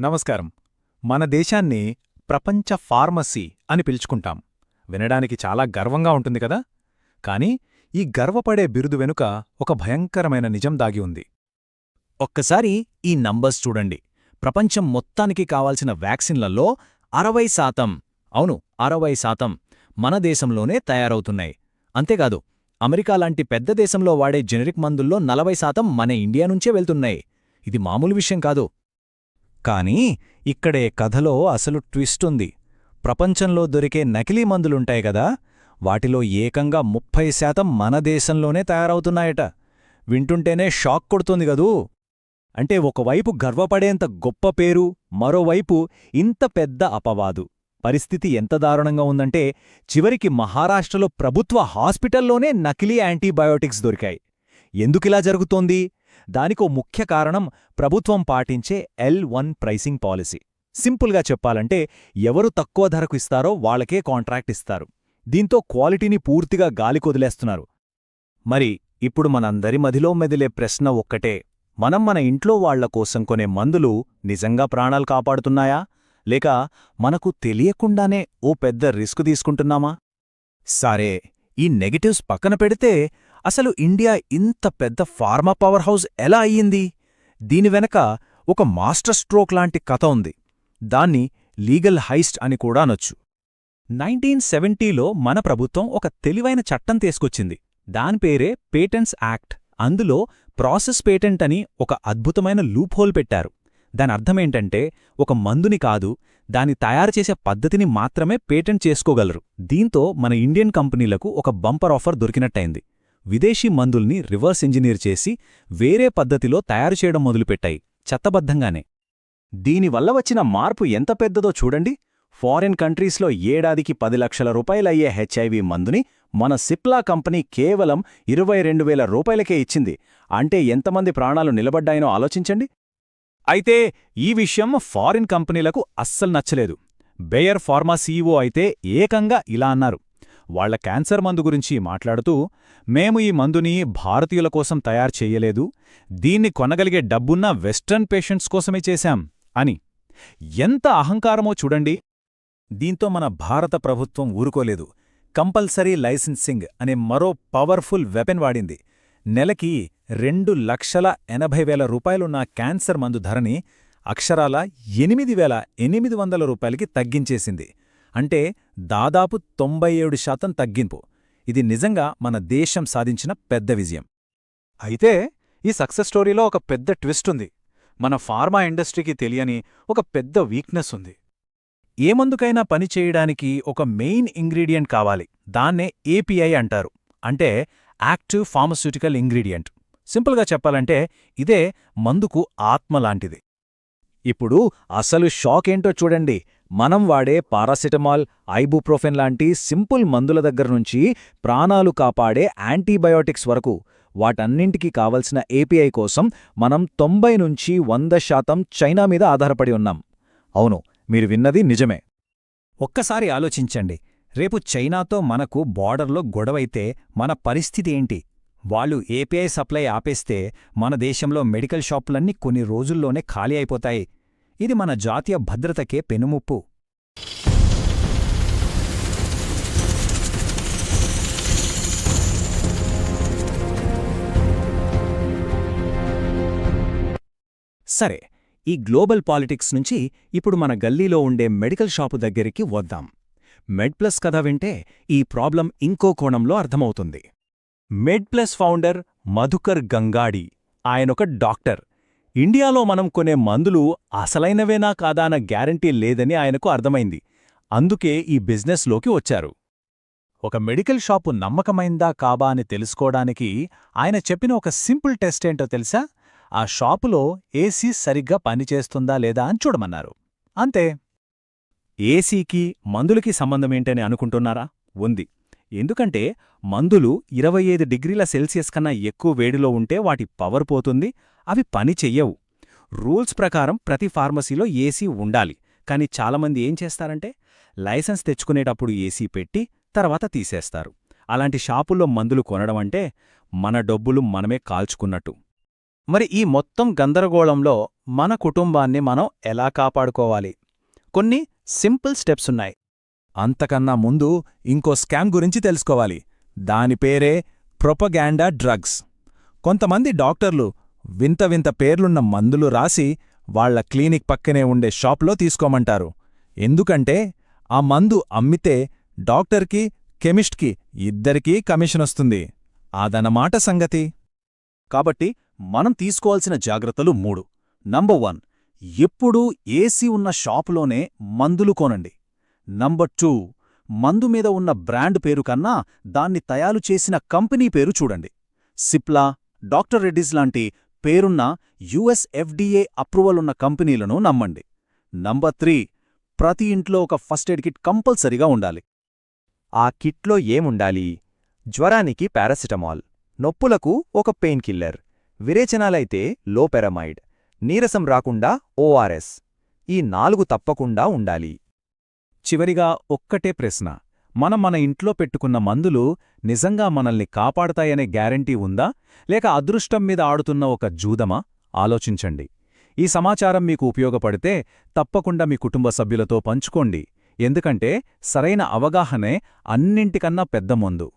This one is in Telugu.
నమస్కారం. మన దేశాన్ని ప్రపంచ ఫార్మసీ అని పిలుచుకుంటాం. వినడానికి చాలా గర్వంగా ఉంటుంది కదా? కాని ఈ గర్వపడే బిరుదు వెనుక ఒక భయంకరమైన నిజం దాగి ఉంది. ఒక్కసారి ఈ నంబర్స్ చూడండి. ప్రపంచం మొత్తానికి కావాల్సిన వ్యాక్సిన్లలో అరవై శాతం అవును అరవై శాతం మన దేశంలోనే తయారవుతున్నాయి. అంతేకాదు అమెరికా లాంటి పెద్ద దేశంలో వాడే జెనరిక్ మందుల్లో నలభై శాతం మన ఇండియా నుంచే వెళ్తున్నాయి. ఇది మామూలు విషయం కాదు. కానీ ఇక్కడే కథలో అసలు ట్విస్ట్ ఉంది. ప్రపంచంలో దొరికే నకిలీ మందులుంటాయి గదా వాటిలో ఏకంగా ముప్పై శాతం మన దేశంలోనే తయారవుతున్నాయట. వింటుంటేనే షాక్ కొడుతుంది గదూ అంటే ఒకవైపు గర్వపడేంత గొప్ప పేరు మరోవైపు ఇంత పెద్ద అపవాదు. పరిస్థితి ఎంత దారుణంగా ఉందంటే చివరికి మహారాష్ట్రలో ప్రభుత్వ హాస్పిటల్లోనే నకిలీ యాంటీబయోటిక్స్ దొరికాయి. ఎందుకిలా జరుగుతోంది? దానికో ముఖ్య కారణం ప్రభుత్వం పాటించే ఎల్ వన్ ప్రైసింగ్ పాలసీ సింపుల్గా చెప్పాలంటే ఎవరు తక్కువ ధరకు ఇస్తారో వాళ్ళకే కాంట్రాక్ట్ ఇస్తారు. దీంతో క్వాలిటీని పూర్తిగా గాలికొదిలేస్తున్నారు మరి ఇప్పుడు మనందరి మదిలో మెదిలే ప్రశ్న ఒక్కటే. మనం మన ఇంట్లో వాళ్ళ కోసం కొనే మందులు నిజంగా ప్రాణాలు కాపాడుతున్నాయా? లేక మనకు తెలియకుండానే ఓ పెద్ద రిస్క్ తీసుకుంటున్నామా? సరే ఈ నెగటివ్స్ పక్కన పెడితే అసలు ఇండియా ఇంత పెద్ద ఫార్మా పవర్ హౌస్ ఎలా అయ్యింది? దీని వెనక ఒక మాస్టర్ స్ట్రోక్ లాంటి కథ ఉంది. దాన్ని లీగల్ హైస్ట్ అని కూడా అనొచ్చు. నైన్టీన్ సెవెంటీలో మన ప్రభుత్వం ఒక తెలివైన చట్టం తీసుకొచ్చింది. దాని పేరే పేటెంట్స్ యాక్ట్. అందులో ప్రాసెస్ పేటెంట్ అని ఒక అద్భుతమైన లూప్ హోల్ పెట్టారు. దాని అర్థమేంటంటే ఒక మందుని కాదు దాని తయారు చేసే పద్ధతిని మాత్రమే పేటెంట్ చేసుకోగలరు. దీంతో మన ఇండియన్ కంపెనీలకు ఒక బంపర్ ఆఫర్ దొరికినట్టయింది. విదేశీ మందుల్ని రివర్స్ ఇంజనీర్ చేసి వేరే పద్ధతిలో తయారు చేయడం మొదలుపెట్టాయి చట్టబద్ధంగానే. దీనివల్ల వచ్చిన మార్పు ఎంత పెద్దదో చూడండి. ఫారిన్ కంట్రీస్లో ఏడాదికి పది లక్షల రూపాయలయ్యే హెచ్ఐవి మందుని మన సిప్లా కంపెనీ కేవలం ఇరవై రెండు వేల రూపాయలకే ఇచ్చింది. అంటే ఎంతమంది ప్రాణాలు నిలబడ్డాయనో ఆలోచించండి. అయితే ఈ విషయం ఫారిన్ కంపెనీలకు అస్సలు నచ్చలేదు. బేయర్ ఫార్మా సీఈఓ అయితే ఏకంగా ఇలా అన్నారు. వాళ్ళ క్యాన్సర్ మందు గురించి మాట్లాడుతూ మేము ఈ మందుని భారతీయుల కోసం తయారు చెయ్యలేదు దీన్ని కొనగలిగే డబ్బున్న వెస్టర్న్ పేషెంట్స్ కోసమే చేశాం అని. ఎంత అహంకారమో చూడండి. దీంతో మన భారత ప్రభుత్వం ఊరుకోలేదు. కంపల్సరీ లైసెన్సింగ్ అనే మరో పవర్ఫుల్ వెపెన్ వాడింది. నెలకి రెండు లక్షల ఎనభై వేల రూపాయలున్న క్యాన్సర్ మందు ధరని అక్షరాల ఎనిమిది వేల ఎనిమిది వందల రూపాయలకి తగ్గించేసింది. అంటే దాదాపు తొంభై ఏడు శాతం తగ్గింపు. ఇది నిజంగా మన దేశం సాధించిన పెద్ద విజయం. అయితే ఈ సక్సెస్ స్టోరీలో ఒక పెద్ద ట్విస్ట్ ఉంది. మన ఫార్మా ఇండస్ట్రీకి తెలియని ఒక పెద్ద వీక్నెస్ ఉంది. ఏ మందుకైనా పనిచేయడానికి ఒక మెయిన్ ఇంగ్రీడియంట్ కావాలి. దాన్నే ఏపీఐ అంటారు. అంటే యాక్టివ్ ఫార్మస్యూటికల్ ఇంగ్రీడియంట్. సింపుల్గా చెప్పాలంటే ఇదే మందుకు ఆత్మలాంటిది ఇప్పుడు అసలు షాక్ ఏంటో చూడండి. మనం వాడే పారాసిటమాల్ ఐబుప్రోఫెన్ లాంటి సింపుల్ మందుల దగ్గర్నుంచి ప్రాణాలు కాపాడే యాంటీబయోటిక్స్ వరకు వాటన్నింటికీ కావలసిన ఏపీఐ కోసం మనం తొంభై నుంచి వంద శాతం చైనా మీద ఆధారపడి ఉన్నాం. అవును మీరు విన్నది నిజమే. ఒక్కసారి ఆలోచించండి. రేపు చైనాతో మనకు బార్డర్లో గొడవైతే మన పరిస్థితి ఏంటి? వాళ్ళు ఏపీఐ సప్లై ఆపేస్తే మన దేశంలో మెడికల్ షాపులన్నీ కొన్ని రోజుల్లోనే ఖాళీ అయిపోతాయి. ఇది మన జాతీయ భద్రతకే పెనుముప్పు. సరే ఈ గ్లోబల్ పాలిటిక్స్ నుంచి ఇప్పుడు మన గల్లీలో ఉండే మెడికల్ షాపు దగ్గరికి వద్దాం. మెడ్ప్లస్ కథ వింటే ఈ ప్రాబ్లం ఇంకో కోణంలో అర్థమవుతుంది. మెడ్ప్లస్ ఫౌండర్ మధుకర్ గంగాడి ఆయనొక డాక్టర్. ఇండియాలో మనం కొనే మందులు అసలైనవేనా కాదాన గ్యారంటీ లేదని ఆయనకు అర్థమైంది. అందుకే ఈ బిజినెస్లోకి వచ్చారు. ఒక మెడికల్ షాపు నమ్మకమైందా కాబా అని తెలుసుకోవడానికి ఆయన చెప్పిన ఒక సింపుల్ టెస్ట్ ఏంటో తెలుసా? ఆ షాపులో ఏసీ సరిగ్గా పనిచేస్తుందా లేదా అని చూడమన్నారు. అంతే. ఏసీకి మందులకి సంబంధమేంటని అనుకుంటున్నారా? ఉంది. ఎందుకంటే మందులు ఇరవై ఐదు డిగ్రీల సెల్సియస్ కన్నా ఎక్కువ వేడిలో ఉంటే వాటి పవర్ పోతుంది అవి పని చెయ్యవు. రూల్స్ ప్రకారం ప్రతి ఫార్మసీలో ఏసీ ఉండాలి. కాని చాలామంది ఏం చేస్తారంటే లైసెన్స్ తెచ్చుకునేటప్పుడు ఏసీ పెట్టి తర్వాత తీసేస్తారు. అలాంటి షాపుల్లో మందులు కొనడం అంటే మన డబ్బులు మనమే కాల్చుకున్నట్టు. మరి ఈ మొత్తం గందరగోళంలో మన కుటుంబాన్ని మనం ఎలా కాపాడుకోవాలి? కొన్ని సింపుల్ స్టెప్స్ ఉన్నాయి. అంతకన్నా ముందు ఇంకో స్కామ్ గురించి తెలుసుకోవాలి. దాని పేరే ప్రొపగాండా డ్రగ్స్. కొంతమంది డాక్టర్లు వింత వింత పేర్లున్న మందులు రాసి వాళ్ళ క్లినిక్ పక్కనే ఉండే షాప్లో తీసుకోమంటారు. ఎందుకంటే ఆ మందు అమ్మితే డాక్టర్కి కెమిస్ట్కి ఇద్దరికీ కమిషనొస్తుంది అదనమాట సంగతి. కాబట్టి మనం తీసుకోవాల్సిన జాగ్రత్తలు మూడు. నంబర్ వన్ ఎప్పుడూ ఏసీ ఉన్న షాపులోనే మందులు కొనండి. నంబర్ టూ మందు మీద ఉన్న బ్రాండ్ పేరు కన్నా దాన్ని తయారు చేసిన కంపెనీ పేరు చూడండి. సిప్లా డాక్టర్ రెడ్డిస్ లాంటి పేరున్న యుఎస్ ఎఫ్డీఏ అప్రూవల్ ఉన్న కంపెనీలను నమ్మండి. నంబర్ త్రీ ప్రతి ఇంట్లో ఒక ఫస్ట్ ఎయిడ్ కిట్ కంపల్సరీగా ఉండాలి. ఆ కిట్లో ఏముండాలి? జ్వరానికి పారాసిటమాల్ నొప్పులకు ఒక పెయిన్ కిల్లర్ విరేచనాలైతే లోపెరమైడ్ నీరసం రాకుండా ఓఆర్ఎస్ ఈ నాలుగు తప్పకుండా ఉండాలి. చివరిగా ఒక్కటే ప్రశ్న. మనం మన ఇంట్లో పెట్టుకున్న మందులు నిజంగా మనల్ని కాపాడతాయనే గ్యారంటీ ఉందా? లేక అదృష్టం మీద ఆడుతున్న ఒక జూదమా? ఆలోచించండి. ఈ సమాచారం మీకు ఉపయోగపడితే తప్పకుండా మీ కుటుంబ సభ్యులతో పంచుకోండి. ఎందుకంటే సరైన అవగాహనే అన్నింటికన్నా పెద్ద మందు.